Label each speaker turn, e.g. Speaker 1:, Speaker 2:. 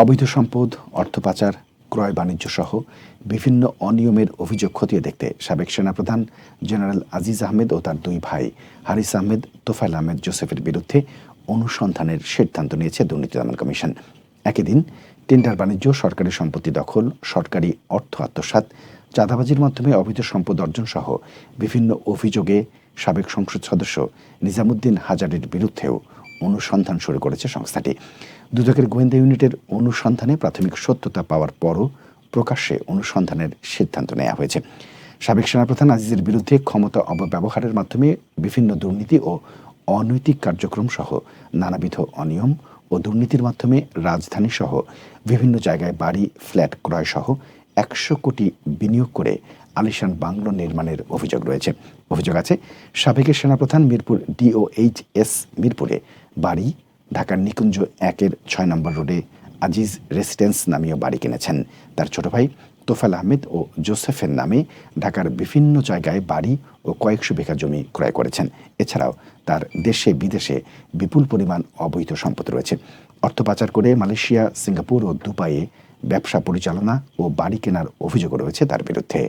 Speaker 1: অবৈধ সম্পদ, অর্থ পাচার, ক্রয় বাণিজ্য সহ বিভিন্ন অনিয়মের অভিযোগ খতিয়ে দেখতে সাবেক সেনাপ্রধান জেনারেল আজিজ আহমেদ ও তার দুই ভাই হারিস আহমেদ তোফাইল আহমেদ, জোসেফের বিরুদ্ধে অনুসন্ধানের সিদ্ধান্ত নিয়েছে দুর্নীতি দমন কমিশন। একই দিন টেন্ডার বাণিজ্য, সরকারি সম্পত্তি দখল, সরকারি অর্থ আত্মসাৎ, চাঁদাবাজির মাধ্যমে অবৈধ সম্পদ অর্জন সহ বিভিন্ন অভিযোগে সাবেক সংসদ সদস্য নিজামুদ্দিন হাজারের বিরুদ্ধেও অনুসন্ধান শুরু করেছে সংস্থাটি। দুদকের গোয়েন্দা ইউনিটের অনুসন্ধানে প্রাথমিক সত্যতা পাওয়ার পরও প্রকাশ্যে অনুসন্ধানের সিদ্ধান্ত নেওয়া হয়েছে। সাবেক সেনাপ্রধান আজিজের বিরুদ্ধে ক্ষমতা অপব্যবহারের মাধ্যমে বিভিন্ন দুর্নীতি ও অনৈতিক কার্যক্রম সহ নানাবিধ অনিয়ম ও দুর্নীতির মাধ্যমে রাজধানী সহ বিভিন্ন জায়গায় বাড়ি, ফ্ল্যাট ক্রয় সহ একশো কোটি বিনিয়োগ করে আলিশান বাংলো নির্মাণের অভিযোগ রয়েছে। অভিযোগ আছে, সাবেকের সেনাপ্রধান মিরপুর ডিওএইচএস মিরপুরে বাড়ি ঢাকার নিকুঞ্জ একের ছয় নম্বর রোডে আজিজ রেসিডেন্স নামীয় বাড়ি কিনেছেন। তার ছোট ভাই তোফাল আহমেদ ও জোসেফের নামে ঢাকার বিভিন্ন জায়গায় বাড়ি ও কয়েকশো বিঘা জমি ক্রয় করেছেন। এছাড়াও তার দেশে বিদেশে বিপুল পরিমাণ অবৈধ সম্পদ রয়েছে। অর্থ পাচার করে মালয়েশিয়া, সিঙ্গাপুর ও দুবাইয়ে ব্যবসা পরিচালনা ও বাড়ি কেনার অভিযোগ রয়েছে তার বিরুদ্ধে।